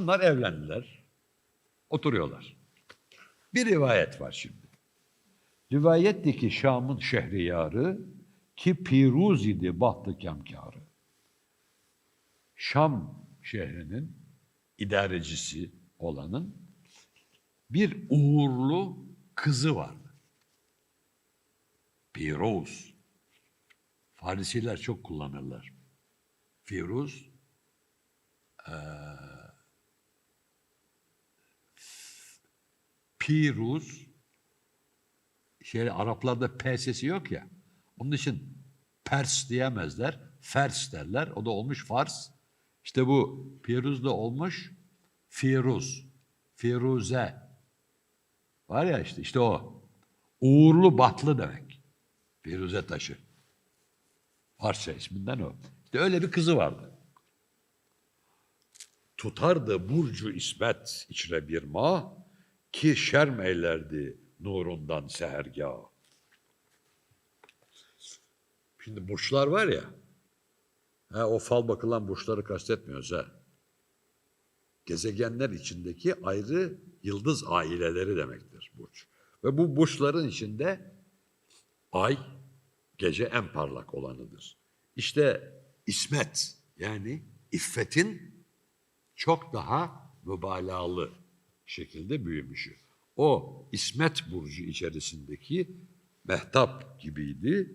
Onlar evlendiler. Oturuyorlar. Bir rivayet var şimdi. Rivayetti ki Şam'ın şehriyarı ki piruz idi bahtı kemkarı. Şam şehrinin idarecisi olanın bir uğurlu kızı vardı. Piruz. Farisiler çok kullanırlar. Firuz Piruz şey Araplarda P sesi yok ya. Onun için Pers diyemezler. Fers derler. O da olmuş Fars. İşte bu Piruz da olmuş Firuz. Firuze. Var ya işte işte o. Uğurlu batlı demek. Firuze taşı. Farsça isminden o. İşte öyle bir kızı vardı. Tutardı burcu ismet içre bir mah ki şerm eylerdi nurundan sehergah. Şimdi burçlar var ya, ha, o fal bakılan burçları kastetmiyoruz ha. Gezegenler içindeki ayrı yıldız aileleri demektir burç. Ve bu burçların içinde ay gece en parlak olanıdır. İşte ismet yani iffetin çok daha mübalağalı şekilde büyümüşü. O İsmet Burcu içerisindeki mehtap gibiydi.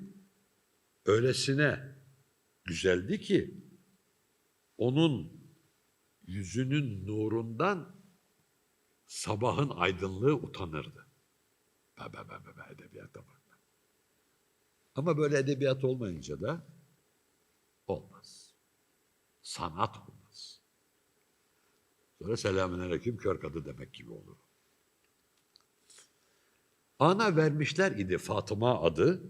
Öylesine güzeldi ki onun yüzünün nurundan sabahın aydınlığı utanırdı. Be be be be, edebiyata bak. Ama böyle edebiyat olmayınca da olmaz. Sanat olmaz. Sonra selamünaleyküm kör kadı demek gibi olur. Ana vermişler idi Fatıma adı.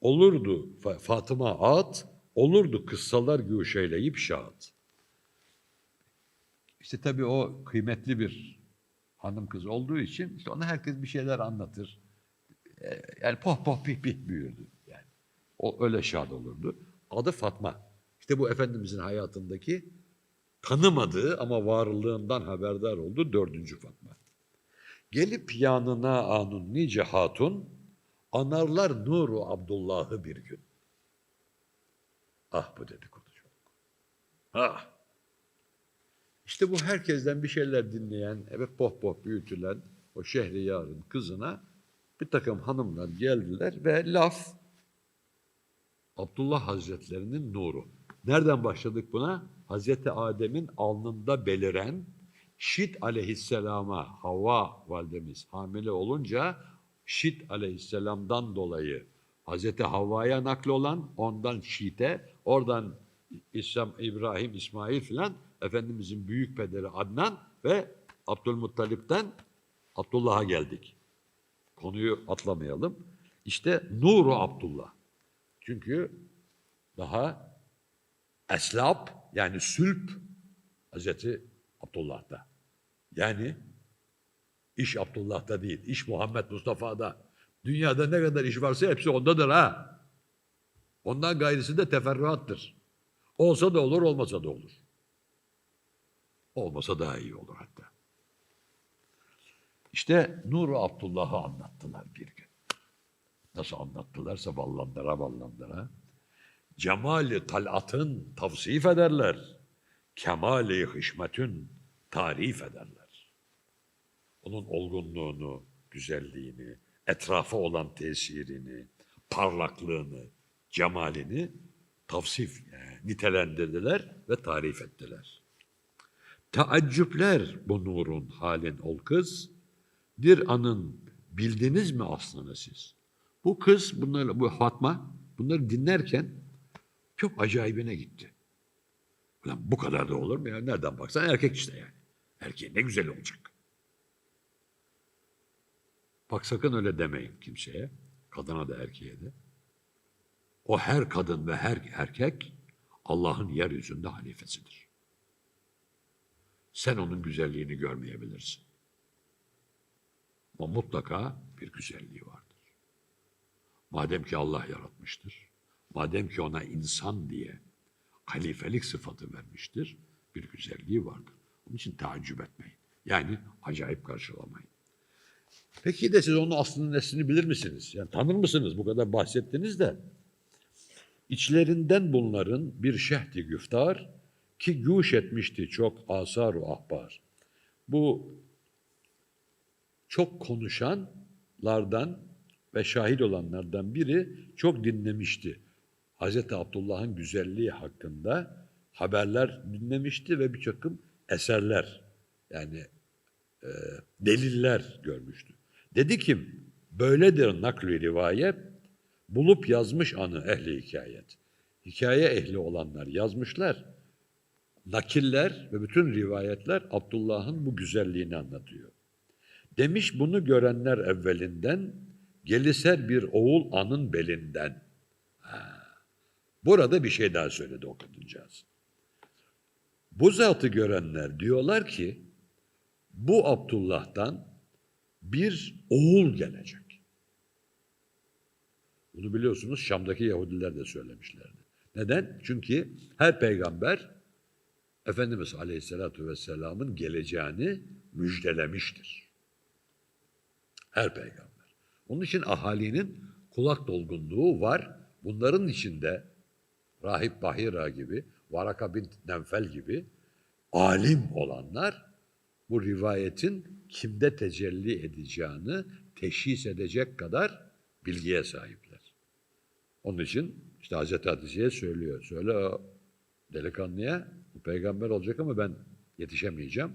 Olurdu Fa- Fatıma at, olurdu kıssalar güşeyleyip şahat. İşte tabii o kıymetli bir hanım kız olduğu için işte ona herkes bir şeyler anlatır. Ee, Yani poh poh pih pih büyürdü. Yani o öyle şad olurdu. Adı Fatma. İşte bu Efendimizin hayatındaki tanımadığı ama varlığından haberdar olduğu dördüncü Fatma. Gelip yanına anun nice hatun, anarlar nuru Abdullah'ı bir gün. Ah bu dedikodu çok. Ah. İşte bu herkesten bir şeyler dinleyen, evet poh poh büyütülen o Şehriyar'ın kızına bir takım hanımlar geldiler ve laf Abdullah Hazretlerinin nuru. Nereden başladık buna? Hazreti Adem'in alnında beliren Şit aleyhisselama Havva validemiz hamile olunca Şit aleyhisselamdan dolayı Hazreti Havva'ya nakli olan ondan Şit'e oradan İslam, İbrahim, İsmail filan Efendimizin büyük pederi Adnan ve Abdülmuttalip'ten Abdullah'a geldik. Konuyu atlamayalım. İşte Nuru Abdullah. Çünkü daha eslap yani sülp Hazreti Abdullah'ta. Yani iş Abdullah'ta değil, iş Muhammed Mustafa'da. Dünyada ne kadar iş varsa hepsi ondadır ha. Ondan gayrısı da teferruattır. Olsa da olur, olmasa da olur. Olmasa daha iyi olur hatta. İşte Nuru Abdullah'ı anlattılar bir gün. Nasıl anlattılarsa ballandıra ballandıra. Cemali talatın tavsif ederler. Kemali hışmetün tarif ederler. Onun olgunluğunu, güzelliğini, etrafa olan tesirini, parlaklığını, cemalini tavsif, yani nitelendirdiler ve tarif ettiler. Teaccüpler bu nurun halin ol kız. Bir anın bildiniz mi aslını siz? Bu kız, bunları, bu Fatma bunları dinlerken çok acayibine gitti. Ulan bu kadar da olur mu ya? Nereden baksan erkek işte yani. Erkeğin ne güzel olacak. Bak sakın öyle demeyin kimseye. Kadına da erkeğe de. O her kadın ve her erkek Allah'ın yeryüzünde halifesidir. Sen onun güzelliğini görmeyebilirsin. Ama mutlaka bir güzelliği vardır. Madem ki Allah yaratmıştır, madem ki ona insan diye halifelik sıfatı vermiştir, bir güzelliği vardır. Onun için taaccüp etmeyin. Yani acayip karşılamayın. Peki de siz onun aslını neslini bilir misiniz? Yani tanır mısınız? Bu kadar bahsettiniz de. İçlerinden bunların bir şehdi güftar ki güş etmişti çok asar-u ahbar. Bu çok konuşanlardan ve şahit olanlardan biri çok dinlemişti. Hazreti Abdullah'ın güzelliği hakkında haberler dinlemişti ve bir takım eserler yani e, deliller görmüştü. Dedi ki böyledir nakli rivayet bulup yazmış anı ehli hikayet. Hikaye ehli olanlar yazmışlar. Nakiller ve bütün rivayetler Abdullah'ın bu güzelliğini anlatıyor. Demiş bunu görenler evvelinden, geliser bir oğul anın belinden. Burada bir şey daha söyledi o kadıncağız. Bu zatı görenler diyorlar ki, bu Abdullah'tan bir oğul gelecek. Bunu biliyorsunuz Şam'daki Yahudiler de söylemişlerdi. Neden? Çünkü her peygamber Efendimiz Aleyhisselatü Vesselam'ın geleceğini müjdelemiştir. Her peygamber. Onun için ahalinin kulak dolgunluğu var. Bunların içinde Rahip Bahira gibi, Varaka bint Nevfel gibi alim olanlar bu rivayetin kimde tecelli edeceğini teşhis edecek kadar bilgiye sahipler. Onun için işte Hazreti Hatice'ye söylüyor. Söyle o delikanlıya bu peygamber olacak ama ben yetişemeyeceğim.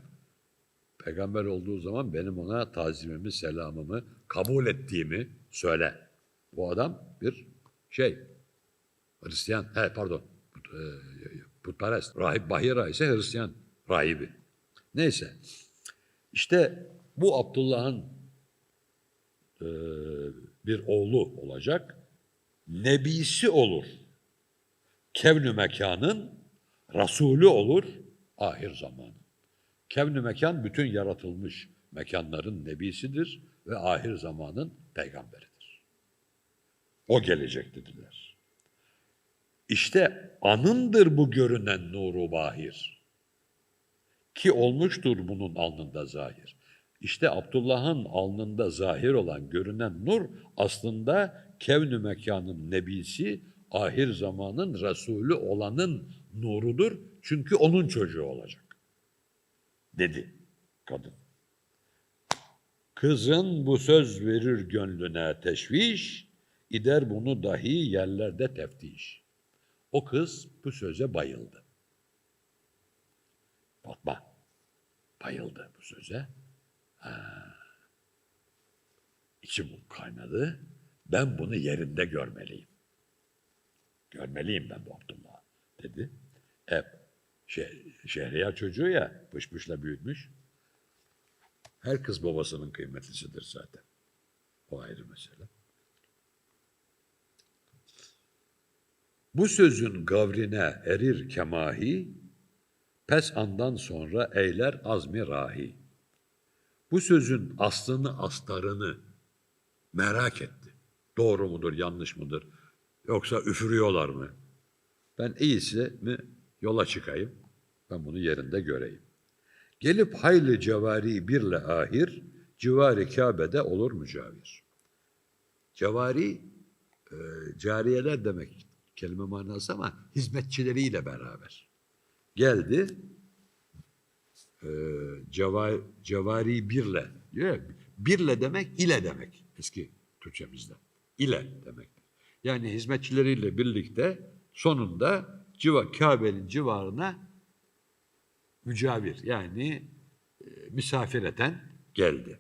Peygamber olduğu zaman benim ona tazimimi, selamımı kabul ettiğimi söyle. Bu adam bir şey, Hristiyan, he pardon, e, putperest. Rahip Bahira ise Hristiyan rahibi. Neyse, işte bu Abdullah'ın e, bir oğlu olacak. Nebisi olur. Kevn-ü mekanın Resulü olur ahir zamanı. Kevn-ü mekan bütün yaratılmış mekanların nebisidir ve ahir zamanın peygamberidir. O gelecek dediler. İşte anındır bu görünen nuru bahir. Ki olmuştur bunun alnında zahir. İşte Abdullah'ın alnında zahir olan görünen nur aslında kevn-ü mekanın nebisi, ahir zamanın Resulü olanın nurudur. Çünkü onun çocuğu olacak. Dedi kadın. Kızın bu söz verir gönlüne teşviş, gider bunu dahi yerlerde teftiş. O kız bu söze bayıldı. Fatma bayıldı bu söze. Ha. İçim kaynadı. Ben bunu yerinde görmeliyim. Görmeliyim ben bu Abdullah'ı dedi. Hep şey, Şehriyar çocuğu ya pışpışla büyütmüş. Her kız babasının kıymetlisidir zaten. O ayrı mesele. Bu sözün gavrine erir kemahi, pes andan sonra eyler azmi rahi. Bu sözün aslını astarını merak etti. Doğru mudur, yanlış mıdır? Yoksa üfürüyorlar mı? Ben iyisi mi yola çıkayım, ben bunu yerinde göreyim. Gelip hayli cevari birle ahir, civari Kabe'de olur mücavir. Cevari, e, cariyeler demek kelime manası ama hizmetçileriyle beraber. Geldi, e, ceva, cevari birle, diyor ya, birle demek ile demek eski Türkçemizde. İle demek. Yani hizmetçileriyle birlikte sonunda civa, Kabe'nin civarına mücavir yani e, misafir eden geldi.